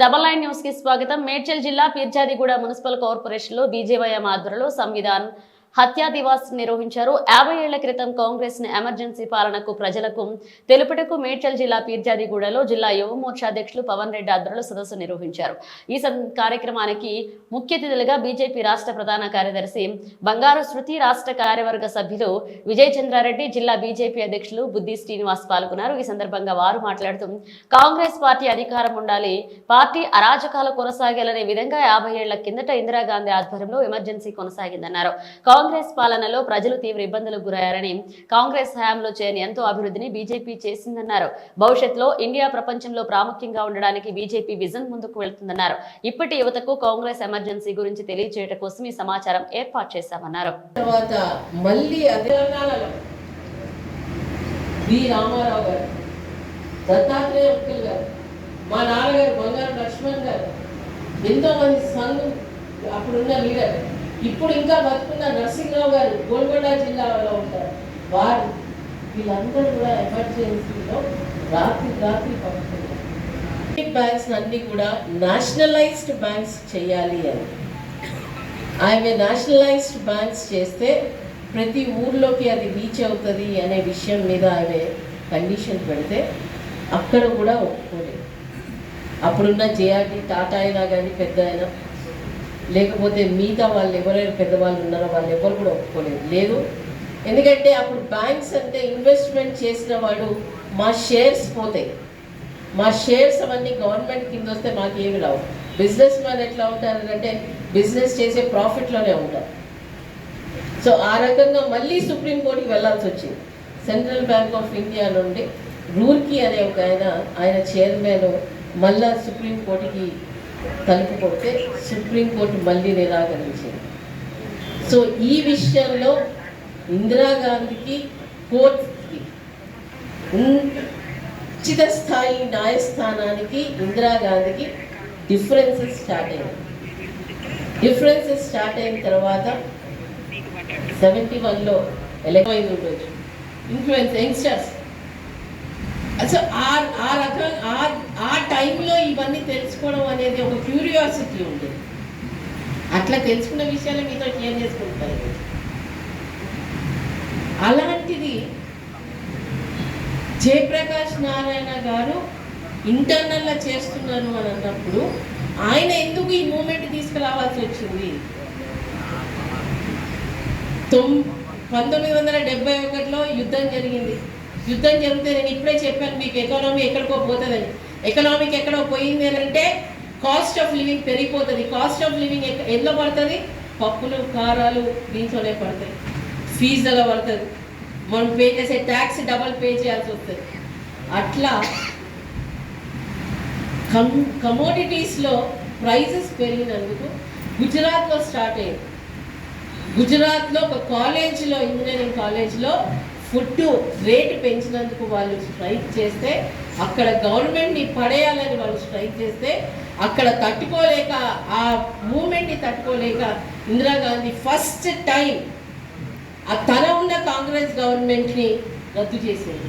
Double nine న్యూస్కి స్వాగతం. మేడ్చల్ జిల్లా పీర్చాదిగూడ మున్సిపల్ కార్పొరేషన్లో బీజేవైఎం ఆధ్వర్యంలో సంవిధాన్ హత్యా దివాస్ నిర్వహించారు. యాభై ఏళ్ళ క్రితం కాంగ్రెస్ ఎమర్జెన్సీ పాలనకు ప్రజలకు తెలుపుటకు మేడ్చల్ జిల్లా పీర్జాదిగూడలో జిల్లా యువమోర్చా అధ్యక్షులు పవన్ రెడ్డి ఆధ్వర్యంలో సదస్సు నిర్వహించారు. ఈ కార్యక్రమానికి ముఖ్య అతిథులుగా బీజేపీ రాష్ట్ర ప్రధాన కార్యదర్శి బంగారు శృతి రాష్ట్ర కార్యవర్గ సభ్యులు విజయ్ చంద్రారెడ్డి జిల్లా బీజేపీ అధ్యక్షులు బుద్ధి శ్రీనివాస్ పాల్గొన్నారు. ఈ సందర్భంగా వారు మాట్లాడుతూ కాంగ్రెస్ పార్టీ అధికారం ఉండాలి పార్టీ అరాజకాలు కొనసాగాలనే విధంగా యాభై ఏళ్ళ కిందట ఇందిరాగాంధీ ఆధ్వర్యంలో ఎమర్జెన్సీ కొనసాగిందన్నారు. కాంగ్రెస్ పాలనలో ప్రజలు తీవ్ర ఇబ్బందులకు గురయ్యారని కాంగ్రెస్ హయాంలో చేయని ఎంతో అభివృద్ధిని బీజేపీ చేసిందన్నారు. భవిష్యత్తులో ఇండియా ప్రపంచంలో ప్రాముఖ్యంగా ఉండడానికి బీజేపీ విజన్ ముందుకు వెళ్తుందన్నారు. ఇప్పటి యువతకు కాంగ్రెస్ ఎమర్జెన్సీ గురించి తెలియజేయట కోసం ఈ సమాచారం ఏర్పాటు చేశామన్నారు. తర్వాత మళ్ళీ రామారావు గారు దత్తాత్రేయ అంకుల్ గారు మా నాన్నగారు బంగారు లక్ష్మణ్ గారు ఎంతో మంది సంఘం అప్పుడున్న లీడర్ ఇప్పుడు ఇంకా బతుకున్న నరసింహరావు గారు గోల్కొండ జిల్లాలో ఉంటారు. వారు వీళ్ళందరూ కూడా ఎమర్జెన్సీలో రాత్రి రాత్రి పంపుతున్నారు బ్యాంక్స్ అన్ని కూడా నేషనలైజ్డ్ బ్యాంక్స్ చేయాలి అని. ఆమె నేషనలైజ్డ్ బ్యాంక్స్ చేస్తే ప్రతి ఊర్లోకి అది రీచ్ అవుతుంది అనే విషయం మీద ఆమె కండిషన్ పెడితే అక్కడ కూడా ఒప్పుకోలేదు. అప్పుడున్న జేఆర్డి టాటా అయినా కానీ పెద్ద అయినా లేకపోతే మిగతా వాళ్ళు ఎవరైనా పెద్దవాళ్ళు ఉన్నారో వాళ్ళు ఎవరు కూడా ఒప్పుకోలేదు. లేదు. ఎందుకంటే అప్పుడు బ్యాంక్స్ అంటే ఇన్వెస్ట్మెంట్ చేసిన వాడు మా షేర్స్ పోతాయి. మా షేర్స్ అవన్నీ గవర్నమెంట్ కింద వస్తే మాకు ఏమి రావు. బిజినెస్ మ్యాన్ ఎట్లా ఉంటారంటే బిజినెస్ చేసే ప్రాఫిట్లోనే ఉంటారు. సో ఆ రకంగా మళ్ళీ సుప్రీంకోర్టుకి వెళ్ళాల్సి వచ్చింది. సెంట్రల్ బ్యాంక్ ఆఫ్ ఇండియా నుండి రూర్కీ అనే ఒక ఆయన ఆయన చైర్మన్ మళ్ళా సుప్రీంకోర్టుకి తలుపు కొడితే సుప్రీంకోర్టు మళ్ళీ నిరాకరించింది. సో ఈ విషయంలో ఇందిరాగాంధీకి కోర్టుకి ఉచిత స్థాయి న్యాయస్థానానికి ఇందిరాగాంధీకి డిఫరెన్సెస్ స్టార్ట్ అయ్యాయి. డిఫరెన్సెస్ స్టార్ట్ అయిన తర్వాత సెవెంటీ వన్లో ఎలక్ట్ అయింది ఉండొచ్చు ఇన్ఫ్లుయెన్స్ యంగ్స్టర్స్ అసలు ఆ ఆ రకం ఆ ఆ టైంలో ఇవన్నీ తెలుసుకోవడం అనేది ఒక క్యూరియాసిటీ ఉండేది అట్లా తెలుసుకున్న విషయాలు మీతో షేర్ చేసుకుంటారు అలాంటిది జయప్రకాష్ నారాయణ గారు ఇంటర్నల్గా చేస్తున్నారు అని అన్నప్పుడు ఆయన ఎందుకు ఈ మూమెంట్ తీసుకురావాల్సి వచ్చింది? తొమ్ పంతొమ్మిది వందల డెబ్బై ఒకటిలో యుద్ధం జరిగింది. యుద్ధం జరుగుతుంది నేను ఇప్పుడే చెప్పాను మీకు ఎకానమీ ఎక్కడికో పోతుందని. ఎకనామిక్ ఎక్కడో పోయింది అంటే కాస్ట్ ఆఫ్ లివింగ్ పెరిగిపోతుంది. కాస్ట్ ఆఫ్ లివింగ్ ఎందులో పడుతుంది? పప్పులు కారాలు దీంట్లోనే పడతాయి. ఫీజులో పడుతుంది. మనం పే చేసే ట్యాక్స్ డబల్ పే చేయాల్సి వస్తుంది. అట్లా కమ్ కమోడిటీస్లో ప్రైజెస్ పెరిగినందుకు గుజరాత్లో స్టార్ట్ అయ్యింది. గుజరాత్లో ఒక కాలేజీలో ఇంజనీరింగ్ కాలేజ్లో ఫుడ్ రేటు పెంచినందుకు వాళ్ళు స్ట్రైక్ చేస్తే అక్కడ గవర్నమెంట్ని పడేయాలని వాళ్ళు స్ట్రైక్ చేస్తే అక్కడ తట్టుకోలేక ఆ మూమెంట్ని తట్టుకోలేక ఇందిరాగాంధీ ఫస్ట్ టైం ఆ తన ఉన్న కాంగ్రెస్ గవర్నమెంట్ని రద్దు చేసింది.